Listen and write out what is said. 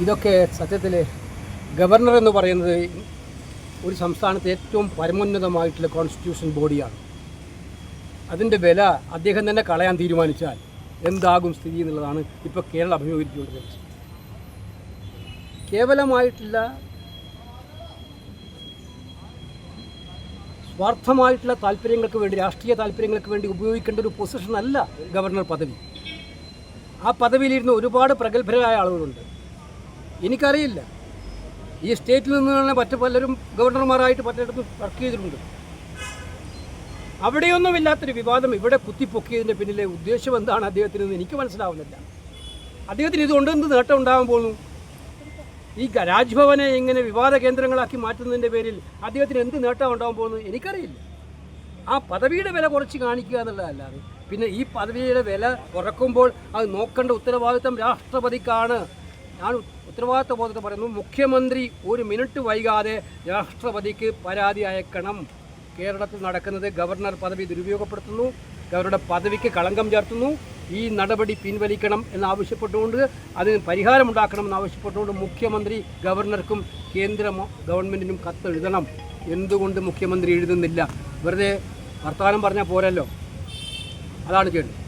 ഇതൊക്കെ സത്യത്തിൽ ഗവർണർ എന്ന് പറയുന്നത് ഒരു സംസ്ഥാനത്തെ ഏറ്റവും പരമോന്നതമായിട്ടുള്ള കോൺസ്റ്റിറ്റ്യൂഷൻ ബോഡിയാണ് അതിന്റെ വില അദ്ദേഹം തന്നെ കളയാൻ തീരുമാനിച്ചാൽ എന്താകും സ്ഥിതി എന്നുള്ളതാണ് ഇപ്പോൾ കേരളം അഭിമുഖീകരിച്ചുകൊണ്ടിരിക്കുന്നത്. കേവലമായിട്ടുള്ള സ്വാർത്ഥമായിട്ടുള്ള താല്പര്യങ്ങൾക്ക് വേണ്ടി രാഷ്ട്രീയ താല്പര്യങ്ങൾക്ക് വേണ്ടി ഉപയോഗിക്കേണ്ട ഒരു പൊസിഷൻ അല്ല ഗവർണർ പദവി. ആ പദവിയിലിരുന്ന് ഒരുപാട് പ്രഗത്ഭരായ ആളുകളുണ്ട്. എനിക്കറിയില്ല. ഈ സ്റ്റേറ്റിൽ നിന്ന് തന്നെ മറ്റു പലരും ഗവർണർമാരായിട്ട് പലയിടത്തും വർക്ക് ചെയ്തിട്ടുണ്ട്. അവിടെയൊന്നുമില്ലാത്തൊരു വിവാദം ഇവിടെ കുത്തിപ്പൊക്കിയതിന്റെ പിന്നിലെ ഉദ്ദേശം എന്താണ് അദ്ദേഹത്തിന് എന്ന് എനിക്ക് മനസ്സിലാവുന്നില്ല. അദ്ദേഹത്തിന് ഇതുകൊണ്ട് എന്ത് നേട്ടം ഉണ്ടാകാൻ പോകുന്നു? ഈ രാജ്ഭവനെ ഇങ്ങനെ വിവാദ കേന്ദ്രങ്ങളാക്കി മാറ്റുന്നതിന്റെ പേരിൽ അദ്ദേഹത്തിന് എന്ത് നേട്ടം ഉണ്ടാകാൻ പോകുന്നു എനിക്കറിയില്ല. ആ പദവിയുടെ വില കുറച്ച് കാണിക്കുക എന്നുള്ളതല്ലാതെ പിന്നെ ഈ പദവിയുടെ വില കുറക്കുമ്പോൾ അത് നോക്കേണ്ട ഉത്തരവാദിത്തം രാഷ്ട്രപതിക്കാണ്. ഞാൻ ഉത്തരവാദിത്വ ബോധത്തിൽ പറയുന്നു മുഖ്യമന്ത്രി ഒരു മിനിറ്റ് വൈകാതെ രാഷ്ട്രപതിക്ക് പരാതി അയക്കണം. കേരളത്തിൽ നടക്കുന്നത് ഗവർണർ പദവി ദുരുപയോഗപ്പെടുത്തുന്നു ഗവർണറുടെ പദവിക്ക് കളങ്കം ചേർത്തുന്നു. ഈ നടപടി പിൻവലിക്കണം എന്നാവശ്യപ്പെട്ടുകൊണ്ട് അതിന് പരിഹാരമുണ്ടാക്കണം എന്നാവശ്യപ്പെട്ടുകൊണ്ട് മുഖ്യമന്ത്രി ഗവർണർക്കും കേന്ദ്ര ഗവൺമെന്റിനും കത്തെഴുതണം എന്തുകൊണ്ട് മുഖ്യമന്ത്രി എഴുതുന്നില്ല? വെറുതെ വർത്തമാനം പറഞ്ഞാൽ പോരല്ലോ. അതാണ് ചെയ്യേണ്ടത്